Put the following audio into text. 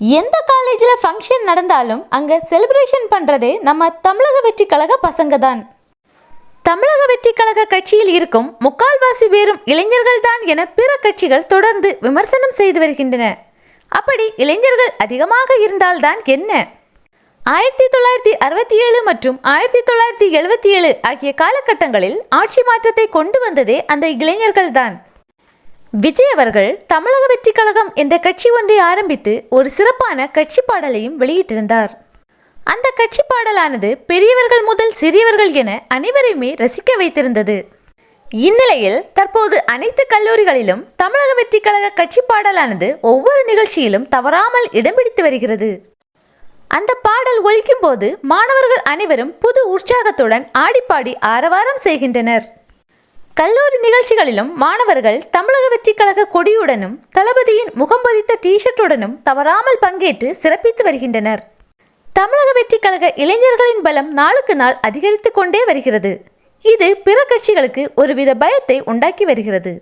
எந்த காலேஜில் ஃபங்க்ஷன் நடந்தாலும் அங்கே செலிப்ரேஷன் பண்ணுறதே நம்ம தமிழக வெற்றி கழக பசங்க தான். தமிழக வெற்றி கழக கட்சியில் இருக்கும் முக்கால்வாசி பேரும் இளைஞர்கள் தான் என பிற கட்சிகள் தொடர்ந்து விமர்சனம் செய்து வருகின்றன. அப்படி இளைஞர்கள் அதிகமாக இருந்தால்தான் என்ன? ஆயிரத்தி தொள்ளாயிரத்தி அறுபத்தி ஏழு மற்றும் ஆயிரத்தி தொள்ளாயிரத்தி எழுபத்தி ஏழு ஆகிய காலகட்டங்களில் ஆட்சி மாற்றத்தை கொண்டு வந்ததே அந்த இளைஞர்கள்தான் விஜய் அவர்கள் தமிழக வெற்றி கழகம் என்ற கட்சி ஒன்றை ஆரம்பித்து ஒரு சிறப்பான கட்சி பாடலையும் வெளியிட்டிருந்தார். அந்த கட்சி பாடலானது பெரியவர்கள் முதல் சிறியவர்கள் என அனைவரையுமே ரசிக்க வைத்திருந்தது. இந்நிலையில் தற்போது அனைத்து கல்லூரிகளிலும் தமிழக வெற்றி கழக கட்சி பாடலானது ஒவ்வொரு நிகழ்ச்சியிலும் தவறாமல் இடம் பிடித்து வருகிறது. அந்த பாடல் ஒலிக்கும் போது மாணவர்கள் அனைவரும் புது உற்சாகத்துடன் ஆடிப்பாடி ஆரவாரம் செய்கின்றனர். கல்லூரி நிகழ்ச்சிகளிலும் மாணவர்கள் தமிழக வெற்றி கழக கொடியுடனும் தளபதியின் முகம் பதித்த டிஷர்ட்டுடனும் தவறாமல் பங்கேற்று சிறப்பித்து வருகின்றனர். தமிழக வெற்றி கழக இளைஞர்களின் பலம் நாளுக்கு நாள் அதிகரித்து கொண்டே வருகிறது. இது பிற கட்சிகளுக்கு ஒருவித பயத்தை உண்டாக்கி வருகிறது.